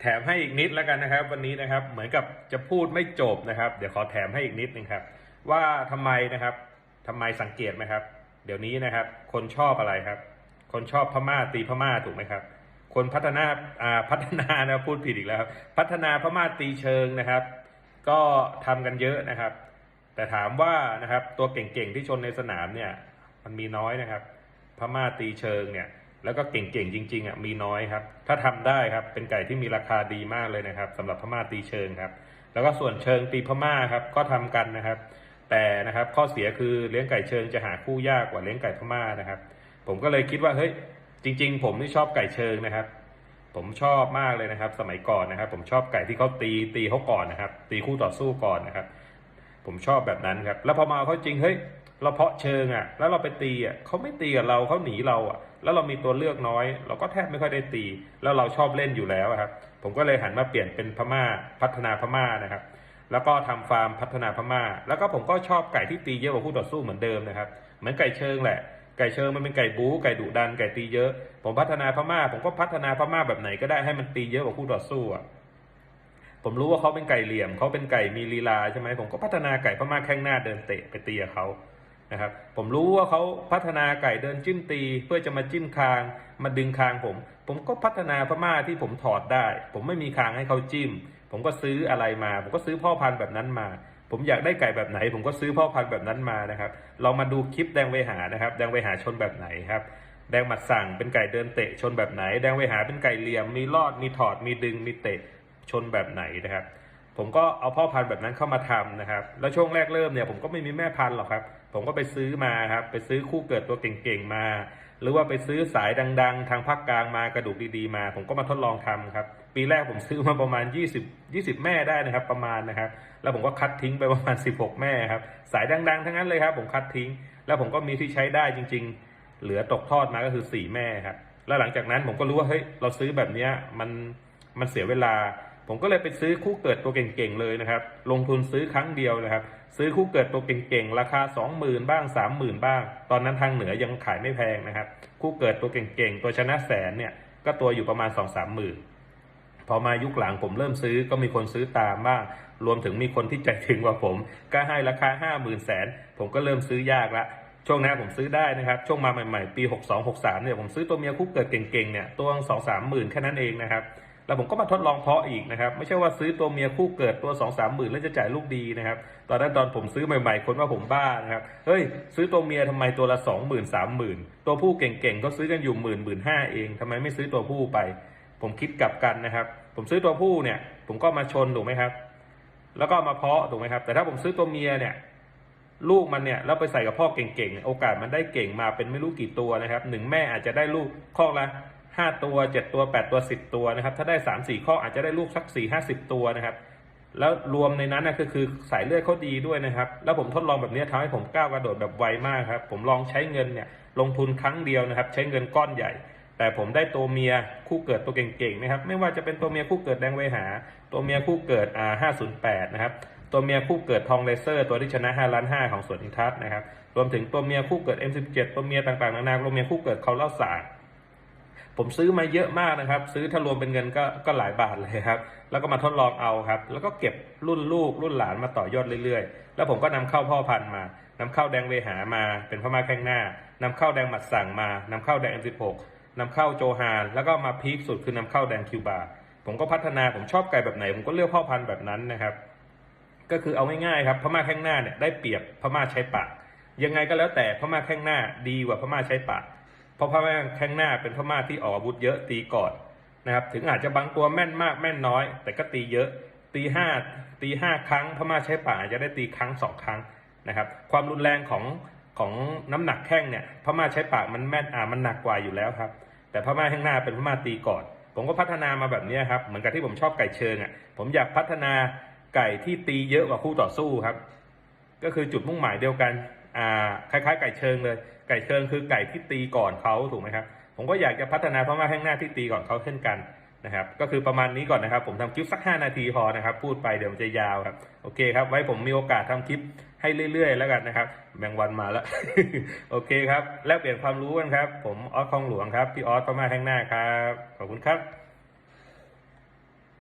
แถมให้อีกนิดแล้วกันนะครับ วันนี้นะครับเหมือนกับจะพูดไม่จบนะครับ เดี๋ยวขอแถมให้อีกนิดนึงครับ ว่าทำไมนะครับทำไมสังเกตไหมครับ เดี๋ยวนี้นะครับ คนชอบอะไรครับ คนชอบพม่าตีพม่าถูกไหมครับ คนพัฒนาอ่าพัฒนานะพูดผิดอีกแล้วครับพัฒนาพม่าตีเชิงนะครับ ก็ทำกันเยอะนะครับ แต่ถามว่านะครับตัวเก่งๆที่ชนในสนามเนี่ย มันมีน้อยนะครับ พม่าตีเชิงเนี่ย แล้วก็เก่งๆจริงๆอะมีน้อยครับ ถ้าทำได้ครับเป็นไก่ที่มีราคาดีมากเลยนะครับสำหรับพม่าตีเชิงครับ แล้วก็ส่วนเชิงตีพม่าครับก็ทำกันนะครับ แต่นะครับข้อเสียคือเลี้ยงไก่เชิงจะหาคู่ยากกว่าเลี้ยงไก่พม่านะครับ ผมก็เลยคิดว่าเฮ้ยจริง ๆ ผมที่ชอบไก่เชิงนะครับ ผมชอบมากเลยนะครับ สมัยก่อนนะครับ ผมชอบไก่ที่เขาตีตีเขาก่อนนะครับ ตีคู่ต่อสู้ก่อนนะครับ ผมชอบแบบนั้นครับ แล้วพอมาเอาเขาจริงเฮ้ยเราเพาะเชิงอะ แล้วเราไปตีอะเขาไม่ตีกับเราเขาหนีเราอะ แล้วเรามีตัวเลือกน้อย เราก็แทบไม่ค่อยได้ตี แล้วเราชอบเล่นอยู่แล้วครับ ผมก็เลยหันมาเปลี่ยนเป็นพม่าพัฒนาพม่านะครับ แล้วก็ทำฟาร์มพัฒนาพม่า แล้วก็ผมก็ชอบไก่ที่ตีเยอะกว่าคู่ต่อสู้เหมือนเดิมนะครับ เหมือนไก่เชิงแหละ ไก่เชิงมันเป็นไก่บู๊ไก่ดุดันไก่ตีเยอะ ผมพัฒนาพม่า ผมก็พัฒนาพม่าแบบไหนก็ได้ให้มันตีเยอะกว่าคู่ต่อสู้อะผมรู้ว่าเขาเป็นไก่เหลี่ยมเขาเป็นไก่มีลีลาใช่ไหมผมก็พัฒนาไก่พม่าแข้งหน้าเดินเตะไปตีกับเขา นะครับผมรู้ว่าเขาพัฒนาไก่เดินจิ้มตี เพื่อจะมาจิ้มคางมาดึงคางผม ผมก็พัฒนาพม่าที่ผมถอดได้ ผมไม่มีคางให้เขาจิ้ม ผมก็ซื้ออะไรมา ผมก็ซื้อพ่อพันธุ์แบบนั้นมา ผมอยากได้ไก่แบบไหน ผมก็ซื้อพ่อพันธุ์แบบนั้นมานะครับเรามาดูคลิปแดงเวหานะครับแดงเวหาชนแบบไหนครับแดงหมัดสั่งเป็นไก่เดินเตะชนแบบไหน แดงเวหาเป็นไก่เหลี่ยมมีลอดมีถอดมีดึงมีเตะชนแบบไหนนะครับ ผมก็เอาพ่อพันธุ์แบบนั้นเข้ามาทำนะครับ แล้วช่วงแรกเริ่มเนี่ยผมก็ไม่มีแม่พันธุ์หรอกครับ ผมก็ไปซื้อมาครับ ไปซื้อคู่เกิดตัวเก่งๆมา หรือว่าไปซื้อสายดัง ๆ ทางภาคกลางมากระดูกดีๆมา ผมก็มาทดลองทำครับ ปีแรกผมซื้อมาประมาณ 20 20 แม่ได้นะครับ ประมาณนะครับ แล้วผมก็คัดทิ้งไปประมาณ 16 แม่ครับ สายดัง ๆ ทั้งนั้นเลยครับ ผมคัดทิ้ง แล้วผมก็มีที่ใช้ได้จริง ๆ เหลือตกทอดมาก็คือ 4 แม่ครับ แล้วหลังจากนั้นผมก็รู้ว่าเฮ้ยเราซื้อแบบนี้มันมันเสียเวลา ผมก็เลยไปซื้อคู่เกิดตัวเก่งๆเลยนะครับ ลงทุนซื้อครั้งเดียวนะครับ ซื้อคู่เกิดตัวเก่งๆ ราคา 20,000 บ้าง 30,000 บ้าง ตอนนั้นทางเหนือยังขายไม่แพงนะครับ คู่เกิดตัวเก่งๆ ตัวชนะแสนเนี่ยก็ตัวอยู่ประมาณ 2-3หมื่นพอมายุคหลังผมเริ่มซื้อก็มีคนซื้อตามบ้าง รวมถึงมีคนที่ใจถึงกว่าผม ก็ให้ราคา 5 0 0 0 0แสนผมก็เริ่มซื้อยากละช่วงนั้นผมซื้อได้นะครับ ช่วงมาใหม่ๆ ปี 62 63เนี่ยผมซื้อตัวเมียคู่เกิดเก่งๆเนี่ยตัวสองสามหมื่นแค่นั้นเองนะครับ แล้วผมก็มาทดลองเพาะอีกนะครับ ไม่ใช่ว่าซื้อตัวเมียคู่เกิดตัว2 3หมื่นแล้วจะจ่ายลูกดีนะครับ ตอนนั้นตอนผมซื้อใหม่ๆคนว่าผมบ้านะครับ เฮ้ย ซื้อตัวเมียทำไมตัวละ 2 0 0 0 0 3 0,000ตัวผู้เก่งๆ ก็ซื้อกันอยู่หมื่นหมื่นห้าเองทำไมไม่ซื้อตัวผู้ไป ผมคิดกลับกันนะครับ ผมซื้อตัวผู้เนี่ย ผมก็มาชนถูกไหมครับ แล้วก็มาเพาะถูกไหมครับ แต่ถ้าผมซื้อตัวเมียเนี่ยลูกมันเนี่ยแล้วไปใส่กับพ่อเก่งๆ โอกาสมันได้เก่งมาเป็นไม่รู้กี่ตัวนะครับหนึ่งแม่อาจจะได้ลูกข้อละ ห้าตัวเจ็ดตัวแปดตัวสิบตัวนะครับ ถ้าได้สามสี่ข้ออาจจะได้ลูกสักสี่ห้าสิบตัวนะครับ แล้วรวมในนั้นนะก็คือสายเลือดเขาดีด้วยนะครับ แล้วผมทดลองแบบนี้ทำให้ผมก้าวกระโดดแบบไวมากครับ ผมลองใช้เงินเนี่ยลงทุนครั้งเดียวนะครับ ใช้เงินก้อนใหญ่ แต่ผมได้ตัวเมียคู่เกิดตัวเก่งๆนะครับ ไม่ว่าจะเป็นตัวเมียคู่เกิดแดงเวหา ตัวเมียคู่เกิดอ่าห้าศูนย์แปดนะครับตัวเมียคู่เกิดทองเลเซอร์ ตัวที่ชนะ5ล้าน5ของสวนอินทัศน์นะครับ รวมถึงตัวเมียคู่เกิด M17 ตัวเมียต่างๆ นานาตัวเมียคู่เกิดเขาเล่าสาร ผมซื้อมาเยอะมากนะครับ ซื้อถ้ารวมเป็นเงินก็ก็หลายบาทเลยครับ แล้วก็มาทดลองเอาครับ แล้วก็เก็บรุ่นลูกรุ่นหลานมาต่อยอดเรื่อยๆ แล้วผมก็นำเข้าพ่อพันธุ์มานำเข้าแดงเวหามาเป็นพม่าแข้งหน้านำเข้าแดงหมัดสั่งมานำเข้าแดง M16 นำเข้าโจฮาน แล้วก็มาพีคสุดคือนำเข้าแดงคิวบา ผมก็พัฒนาผมชอบไก่แบบไหน ผมก็เลือกพ่อพันธุ์แบบนั้นนะครับ ก็คือเอาง่ายๆครับพม่าแข้งหน้าเนี่ยได้เปรียบพม่าใช้ปากยังไงก็แล้วแต่พม่าแข้งหน้าดีกว่าพม่าใช้ปาก เพราะพม่าแข้งหน้าเป็นพม่าที่ออกอาวุธเยอะตีก่อนนะครับ ถึงอาจจะบางตัวแม่นมากแม่นน้อย แต่ก็ตีเยอะ ตีห้าตีห้าครั้งพม่าใช้ปากอาจจะได้ตีครั้งสองครั้งนะครับ ความรุนแรงของของน้ำหนักแข้งเนี่ยพม่าใช้ปากมันแม่นอ่ามันหนักกว่าอยู่แล้วครับ แต่พม่าแข้งหน้าเป็นพม่าตีก่อนผมก็พัฒนามาแบบนี้ครับ เหมือนกับที่ผมชอบไก่เชิงอะ ผมอยากพัฒนาไก่ที่ตีเยอะกว่าคู่ต่อสู้ครับ ก็คือจุดมุ่งหมายเดียวกัน อ่า คล้ายๆ ไก่เชิงเลย ไก่เชิงคือไก่ที่ตีก่อนเขาถูกไหมครับ ผมก็อยากจะพัฒนาพม่าแข้งหน้าที่ตีก่อนเขาเช่นกันนะครับ ก็คือประมาณนี้ก่อนนะครับ ผมทำคลิปสัก 5 นาทีพอนะครับ พูดไปเดี๋ยวมันจะยาวครับ โอเคครับ ไว้ผมมีโอกาสทำคลิปให้เรื่อย ๆ แล้วกันนะครับ แมงวันมาแล้ว โอเคครับ แลกเปลี่ยนความรู้กันครับ ผมออสคลองหลวงครับ พี่ออสพม่าแข้งหน้าครับ ขอบคุณครับ